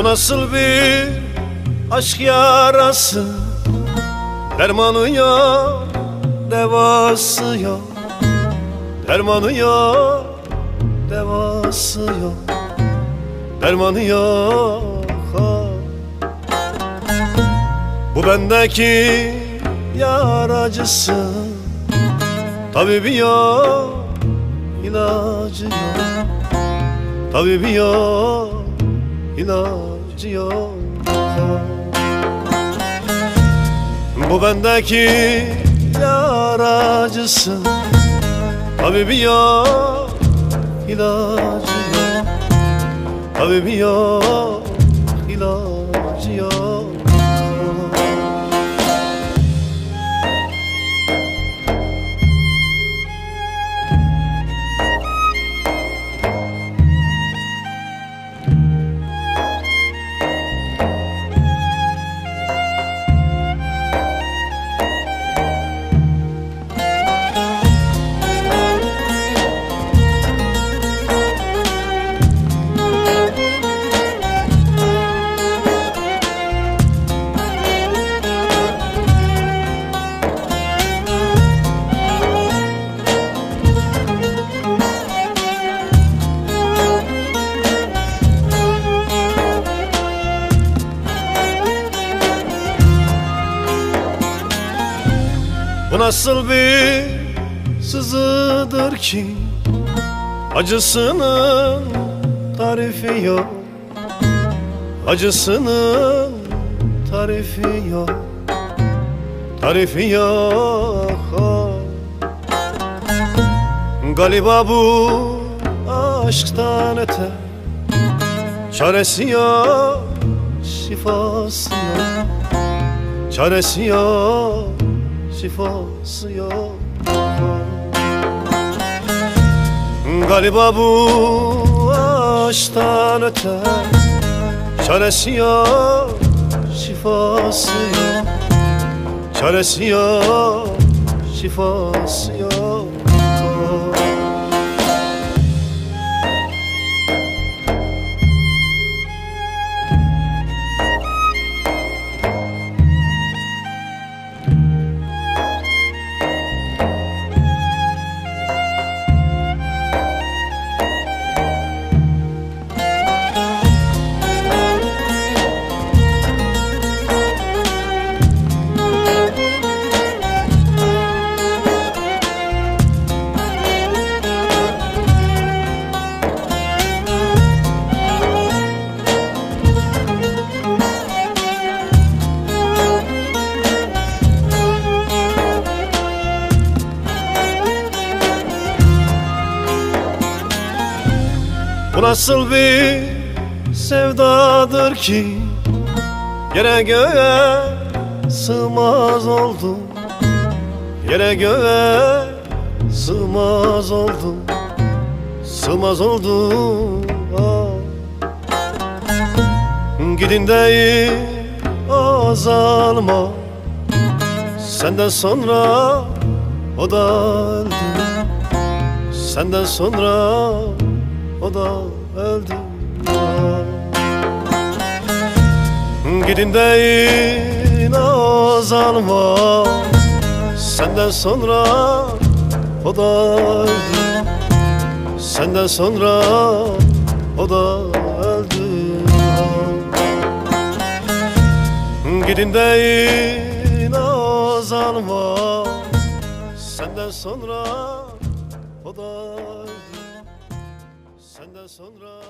Bu nasıl bir aşk yarası? Dermanı yok, devası yok Dermanı yok, devası yok Dermanı yok ah. Bu bendeki yar acısı. Tabibi yok, ilacı yok Tabibi yok, ilacı yok Bu bendeki yar acısı Tabibi yok, ilacı. Yok Tabibi yok, ilacı yok Bu nasıl bir sızıdır ki? Acısının tarifi yok. Acısının tarifi yok. Tarifi yok. Galiba bu aşktan öte Çaresi yok, şifası yok. Çaresi yok, şifası yok Galiba bu aşktan öte Çaresi yok, şifası yok. Çaresi yok, şifası yok Bu nasıl bir sevdadır ki? Yere göğe sığmaz oldum. Yere göğe sığmaz oldum. Sığmaz oldum. Ah. Gidin değil azalma Senden sonra o da öldü. Senden sonra o da öldü. Gidin deyin azalma Senden sonra o da öldü. Senden sonra o da öldü. Gidin deyin azalma Senden sonra sonra